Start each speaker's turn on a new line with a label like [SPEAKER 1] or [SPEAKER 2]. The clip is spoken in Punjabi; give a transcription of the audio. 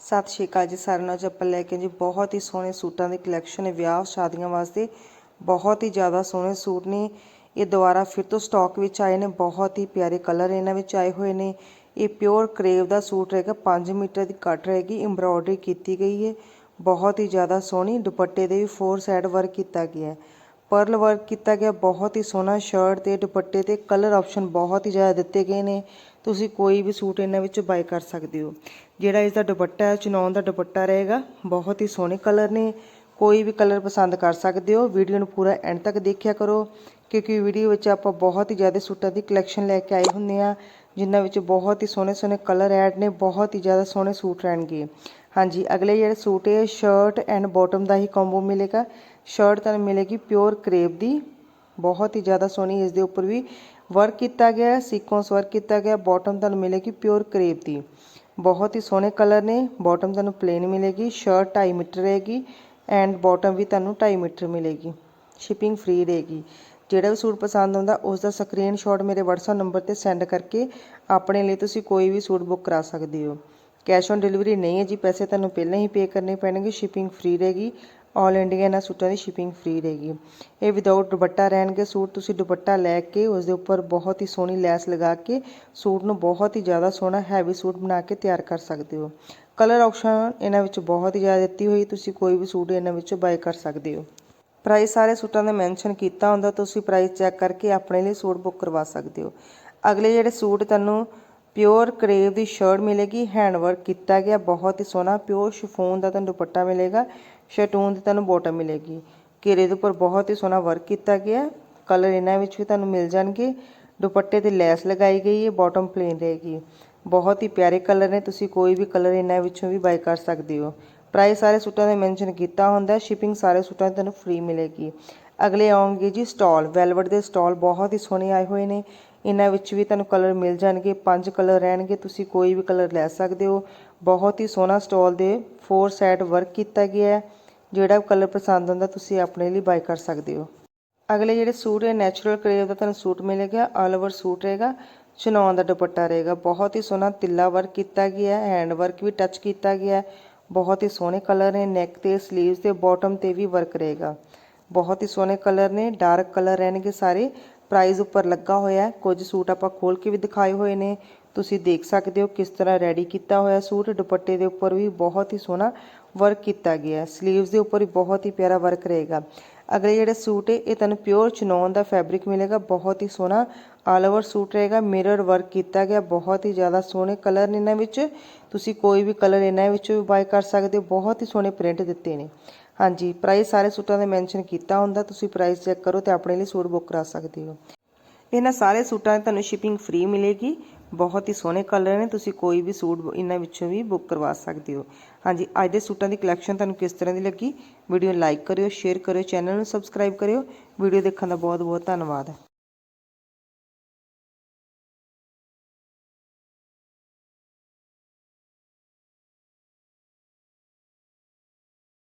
[SPEAKER 1] ਸਤਿ ਸ਼੍ਰੀ ਅਕਾਲ ਜੀ ਸਾਰਿਆਂ ਨੂੰ। ਅੱਜ ਆਪਾਂ ਲੈ ਕੇ ਜੀ ਬਹੁਤ ਹੀ ਸੋਹਣੇ ਸੂਟਾਂ ਦੀ ਕਲੈਕਸ਼ਨ ਹੈ ਵਿਆਹ ਸ਼ਾਦੀਆਂ ਵਾਸਤੇ। ਬਹੁਤ ਹੀ ਜ਼ਿਆਦਾ ਸੋਹਣੇ ਸੂਟ ਨੇ। ਇਹ ਦੁਬਾਰਾ ਫਿਰ ਤੋਂ ਸਟਾਕ ਵਿੱਚ ਆਏ ਨੇ। ਬਹੁਤ ਹੀ ਪਿਆਰੇ ਕਲਰ ਇਹਨਾਂ ਵਿੱਚ ਆਏ ਹੋਏ ਨੇ। ਇਹ ਪਿਓਰ ਕਰੇਵ ਦਾ ਸੂਟ ਰਹੇਗਾ। 5 ਮੀਟਰ ਦੀ ਕੱਟ ਰਹੇਗੀ। ਐਮਬ੍ਰੋਇਡਰੀ ਕੀਤੀ ਗਈ ਹੈ। ਬਹੁਤ ਹੀ ਜ਼ਿਆਦਾ ਸੋਹਣੀ। ਦੁਪੱਟੇ ਦੇ ਵੀ ਫੋਰ ਸਾਈਡ ਵਰਕ ਕੀਤਾ ਗਿਆ ਹੈ। ਪਰਲ ਵਰਕ ਕੀਤਾ ਗਿਆ। ਬਹੁਤ ਹੀ ਸੋਹਣਾ ਸ਼ਰਟ ਤੇ ਦੁਪੱਟੇ ਤੇ ਕਲਰ ਆਪਸ਼ਨ ਬਹੁਤ ਹੀ ਜ਼ਿਆਦਾ ਦਿੱਤੇ ਗਏ ਨੇ। ਤੁਸੀਂ ਕੋਈ ਵੀ ਸੂਟ ਇਹਨਾਂ ਵਿੱਚੋਂ ਬਾਈ ਕਰ ਸਕਦੇ ਹੋ। ਜਿਹੜਾ ਇਸ ਦਾ ਦੁਪੱਟਾ ਹੈ ਚਨੌਨ ਦਾ ਦੁਪੱਟਾ ਰਹੇਗਾ। ਬਹੁਤ ਹੀ ਸੋਹਣੇ ਕਲਰ ਨੇ। ਕੋਈ ਵੀ ਕਲਰ ਪਸੰਦ ਕਰ ਸਕਦੇ ਹੋ। ਵੀਡੀਓ ਨੂੰ ਪੂਰਾ ਐਂਡ ਤੱਕ ਦੇਖਿਆ ਕਰੋ, ਕਿਉਂਕਿ ਵੀਡੀਓ ਵਿੱਚ ਆਪਾਂ ਬਹੁਤ ਹੀ ਜ਼ਿਆਦਾ ਸੂਟਾਂ ਦੀ ਕਲੈਕਸ਼ਨ ਲੈ ਕੇ ਆਏ ਹੁੰਦੇ ਆ ਜਿਨ੍ਹਾਂ ਵਿੱਚ ਬਹੁਤ ਹੀ ਸੋਹਣੇ ਸੋਹਣੇ ਕਲਰ ਐਡ ਨੇ, ਬਹੁਤ ਹੀ ਜ਼ਿਆਦਾ ਸੋਹਣੇ ਸੂਟ ਰਹਿਣਗੇ। ਹਾਂਜੀ, ਅਗਲੇ ਜਿਹੜੇ ਸੂਟ ਹੈ, ਸ਼ਰਟ ਐਂਡ ਬਾਟਮ ਦਾ ਹੀ ਕੰਬੋ ਮਿਲੇਗਾ। ਸ਼ਰਟ ਤੁਹਾਨੂੰ ਮਿਲੇਗੀ ਪਿਓਰ ਕਰੇਪ ਦੀ। ਬਹੁਤ ਹੀ ਜ਼ਿਆਦਾ ਸੋਹਣੀ ਇਸ ਦੇ ਉੱਪਰ ਵੀ ਵਰਕ ਕੀਤਾ ਗਿਆ ਹੈ ਸੀਕੁਐਂਸ ਵਰਕ ਕੀਤਾ ਗਿਆ ਬਾਟਮ ਤੁਹਾਨੂੰ ਮਿਲੇਗੀ ਪਿਓਰ ਕਰੇਪ ਦੀ। ਬਹੁਤ ਹੀ ਸੋਹਣੇ ਕਲਰ ਨੇ। ਬਾਟਮ ਤੁਹਾਨੂੰ ਪਲੇਨ ਮਿਲੇਗੀ ਸ਼ਰਟ 2.5 ਮੀਟਰ ਰਹੇਗੀ ਐਂਡ ਬਾਟਮ ਵੀ ਤੁਹਾਨੂੰ 2.5 ਮੀਟਰ ਮਿਲੇਗੀ। ਸ਼ਿਪਿੰਗ ਫ੍ਰੀ ਰਹੇਗੀ। ਜਿਹੜਾ ਵੀ ਸੂਟ ਪਸੰਦ ਆਉਂਦਾ ਉਸ ਦਾ ਸਕਰੀਨਸ਼ਾਟ ਮੇਰੇ WhatsApp ਨੰਬਰ ਤੇ ਸੈਂਡ ਕਰਕੇ ਆਪਣੇ ਲਈ ਤੁਸੀਂ ਕੋਈ ਵੀ ਸੂਟ ਬੁੱਕ ਕਰਾ ਸਕਦੇ ਹੋ। ਕੈਸ਼ ਔਨ ਡਿਲੀਵਰੀ ਨਹੀਂ ਹੈ ਜੀ, ਪੈਸੇ ਤੁਹਾਨੂੰ ਪਹਿਲਾਂ ਹੀ ਪੇ ਕਰਨੇ ਪੈਣਗੇ ਸ਼ਿਪਿੰਗ ਫ੍ਰੀ ਰਹੇਗੀ। ਆਲ ਇੰਡੀਆ ਇਹਨਾਂ ਸੂਟਾਂ ਦੀ ਸ਼ਿਪਿੰਗ ਫ੍ਰੀ ਰਹੇਗੀ। ਇਹ ਵਿਦਆਊਟ ਦੁਪੱਟਾ ਰਹਿਣਗੇ। ਸੂਟ ਤੁਸੀਂ ਦੁਪੱਟਾ ਲੈ ਕੇ ਉਸ ਦੇ ਉੱਪਰ ਬਹੁਤ ਹੀ ਸੋਹਣੀ ਲੈਸ ਲਗਾ ਕੇ ਸੂਟ ਨੂੰ ਬਹੁਤ ਹੀ ਜ਼ਿਆਦਾ ਸੋਹਣਾ ਹੈਵੀ ਸੂਟ ਬਣਾ ਕੇ ਤਿਆਰ ਕਰ ਸਕਦੇ ਹੋ। ਕਲਰ ਆਪਸ਼ਨ ਇਹਨਾਂ ਵਿੱਚ ਬਹੁਤ ਹੀ ਜ਼ਿਆਦਾ ਦਿੱਤੀ ਹੋਈ। ਤੁਸੀਂ ਕੋਈ ਵੀ ਸੂਟ ਇਹਨਾਂ ਵਿੱਚੋਂ ਬਾਏ ਕਰ ਸਕਦੇ ਹੋ। ਪ੍ਰਾਈਸ ਸਾਰੇ ਸੂਟਾਂ ਦਾ ਮੈਂਸ਼ਨ ਕੀਤਾ ਹੁੰਦਾ। ਤੁਸੀਂ ਪ੍ਰਾਈਸ ਚੈੱਕ ਕਰਕੇ ਆਪਣੇ ਲਈ ਸੂਟ ਬੁੱਕ ਕਰਵਾ ਸਕਦੇ ਹੋ। ਅਗਲੇ ਜਿਹੜੇ ਸੂਟ ਤੁਹਾਨੂੰ ਪਿਓਰ ਕਰੇਵ ਦੀ ਸ਼ਰਟ ਮਿਲੇਗੀ। ਹੈਂਡਵਰਕ ਕੀਤਾ ਗਿਆ। ਬਹੁਤ ਹੀ ਸੋਹਣਾ ਪਿਓਰ ਸ਼ਿਫੋਨ ਦਾ ਤੁਹਾਨੂੰ ਦੁਪੱਟਾ ਮਿਲੇਗਾ। ਸ਼ਟੂਨ ਦੀ ਤੁਹਾਨੂੰ ਬੋਟਮ ਮਿਲੇਗੀ। ਘੇਰੇ ਦੇ ਉੱਪਰ ਬਹੁਤ ਹੀ ਸੋਹਣਾ ਵਰਕ ਕੀਤਾ ਗਿਆ। ਕਲਰ ਇਹਨਾਂ ਵਿੱਚ ਵੀ ਤੁਹਾਨੂੰ ਮਿਲ ਜਾਣਗੇ। ਦੁਪੱਟੇ ਤੇ ਲੈਸ ਲਗਾਈ ਗਈ ਹੈ ਬਾਟਮ ਪਲੇਨ ਰਹੇਗੀ। ਬਹੁਤ ਹੀ ਪਿਆਰੇ ਕਲਰ ਨੇ, ਤੁਸੀਂ ਕੋਈ ਵੀ ਕਲਰ ਇਹਨਾਂ ਵਿੱਚੋਂ ਵੀ ਬਾਈ ਕਰ ਸਕਦੇ ਹੋ। ਪ੍ਰਾਈਸ ਸਾਰੇ ਸੂਟਾਂ ਦਾ ਮੈਂਸ਼ਨ ਕੀਤਾ ਹੁੰਦਾ ਸ਼ਿਪਿੰਗ ਸਾਰੇ ਸੂਟਾਂ ਦੀ ਤੁਹਾਨੂੰ ਫ੍ਰੀ ਮਿਲੇਗੀ। ਅਗਲੇ ਆਉਣਗੇ ਜੀ ਸਟਾਲ ਵੈਲਵਟ ਦੇ ਸਟਾਲ ਬਹੁਤ ਹੀ ਸੋਹਣੇ ਆਏ ਹੋਏ ਨੇ। ਇਹਨਾਂ ਵਿੱਚ ਵੀ ਤੁਹਾਨੂੰ ਕਲਰ ਮਿਲ ਜਾਣਗੇ, ਪੰਜ ਕਲਰ ਰਹਿਣਗੇ, ਤੁਸੀਂ ਕੋਈ ਵੀ ਕਲਰ ਲੈ ਸਕਦੇ ਹੋ। ਬਹੁਤ ਹੀ ਸੋਹਣਾ ਸਟਾਲ ਦੇ ਫੋਰ ਸਾਈਡ ਵਰਕ ਕੀਤਾ ਗਿਆ ਹੈ। ਜਿਹੜਾ ਕਲਰ ਪਸੰਦ ਆਉਂਦਾ, ਤੁਸੀਂ ਆਪਣੇ ਲਈ ਬਾਈ ਕਰ ਸਕਦੇ ਹੋ। ਅਗਲੇ ਜਿਹੜੇ ਸੂਟ ਹੈ ਨੈਚੁਰਲ ਕਰੇਵ ਦਾ ਤੁਹਾਨੂੰ ਸੂਟ ਮਿਲੇਗਾ ਆਲ ਓਵਰ ਸੂਟ ਰਹੇਗਾ ਚਨੌਨ ਦਾ ਦੁਪੱਟਾ ਰਹੇਗਾ। ਬਹੁਤ ਹੀ ਸੋਹਣਾ ਤਿੱਲਾ ਵਰਕ ਕੀਤਾ ਗਿਆ ਹੈ ਹੈਂਡ ਵਰਕ ਵੀ ਟੱਚ ਕੀਤਾ ਗਿਆ ਹੈ। ਬਹੁਤ ਹੀ ਸੋਹਣੇ ਕਲਰ ਨੇ ਨੈਕ ਤੇ 슬ੀਵਸ ਤੇ ਬਾਟਮ ਤੇ ਵੀ ਵਰਕ ਰਹੇਗਾ। ਬਹੁਤ ਹੀ ਸੋਹਣੇ ਕਲਰ ਨੇ ਡਾਰਕ ਕਲਰ ਰਹਿਣਗੇ ਸਾਰੇ। ਪ੍ਰਾਈਸ ਉੱਪਰ ਲੱਗਾ ਹੋਇਆ ਕੁਝ ਸੂਟ ਆਪਾਂ ਖੋਲ ਕੇ ਵੀ ਦਿਖਾਏ ਹੋਏ ਨੇ। ਤੁਸੀਂ ਦੇਖ ਸਕਦੇ ਹੋ ਕਿਸ ਤਰ੍ਹਾਂ ਰੈਡੀ ਕੀਤਾ ਹੋਇਆ ਸੂਟ। ਦੁਪੱਟੇ ਦੇ ਉੱਪਰ ਵੀ ਬਹੁਤ ਹੀ ਸੋਹਣਾ ਵਰਕ ਕੀਤਾ ਗਿਆ। ਹੈ 슬ੀਵਸ ਦੇ ਉੱਪਰ ਵੀ ਬਹੁਤ ਹੀ ਪਿਆਰਾ ਵਰਕ ਰਹੇਗਾ। ਅਗਲੇ ਜਿਹੜੇ ਸੂਟ ਹੈ, ਇਹ ਤੁਹਾਨੂੰ ਪਿਓਰ ਚਨੌਨ ਦਾ ਫੈਬਰਿਕ ਮਿਲੇਗਾ। ਬਹੁਤ ਹੀ ਸੋਹਣਾ ਆਲ ਓਵਰ ਸੂਟ ਰਹੇਗਾ। ਮਿਰਰ ਵਰਕ ਕੀਤਾ ਗਿਆ। ਬਹੁਤ ਹੀ ਜ਼ਿਆਦਾ ਸੋਹਣੇ ਕਲਰ ਨੇ ਇਹਨਾਂ ਵਿੱਚ। ਤੁਸੀਂ ਕੋਈ ਵੀ ਕਲਰ ਇਹਨਾਂ ਵਿੱਚ ਵੀ ਬਾਈ ਕਰ ਸਕਦੇ ਹੋ। ਬਹੁਤ ਹੀ ਸੋਹਣੇ ਪ੍ਰਿੰਟ ਦਿੱਤੇ ਨੇ। ਹਾਂਜੀ ਪ੍ਰਾਈਸ ਸਾਰੇ ਸੂਟਾਂ ਦੇ ਮੈਂਸ਼ਨ ਕੀਤਾ ਹੁੰਦਾ। ਤੁਸੀਂ ਪ੍ਰਾਈਸ ਚੈੱਕ ਕਰੋ ਤੇ ਆਪਣੇ ਲਈ ਸੂਟ ਬੁੱਕ ਕਰਾ ਸਕਦੇ ਹੋ। ਇਹਨਾਂ ਸਾਰੇ ਸੂਟਾਂ ਦੀ ਤੁਹਾਨੂੰ ਸ਼ਿਪਿੰਗ ਫ੍ਰੀ ਮਿਲੇਗੀ। ਬਹੁਤ ਹੀ ਸੋਹਣੇ ਕਲਰ ਨੇ, ਤੁਸੀਂ ਕੋਈ ਵੀ ਸੂਟ ਇਹਨਾਂ ਵਿੱਚੋਂ ਵੀ ਬੁੱਕ ਕਰਵਾ ਸਕਦੇ ਹੋ। ਹਾਂਜੀ, ਅੱਜ ਦੇ ਸੂਟਾਂ ਦੀ ਕਲੈਕਸ਼ਨ ਤੁਹਾਨੂੰ ਕਿਸ ਤਰ੍ਹਾਂ ਦੀ ਲੱਗੀ? ਵੀਡੀਓ ਲਾਈਕ ਕਰਿਓ ਸ਼ੇਅਰ ਕਰਿਓ ਚੈਨਲ ਨੂੰ ਸਬਸਕ੍ਰਾਈਬ ਕਰਿਓ। ਵੀਡੀਓ ਦੇਖਣ ਦਾ ਬਹੁਤ ਬਹੁਤ ਧੰਨਵਾਦ।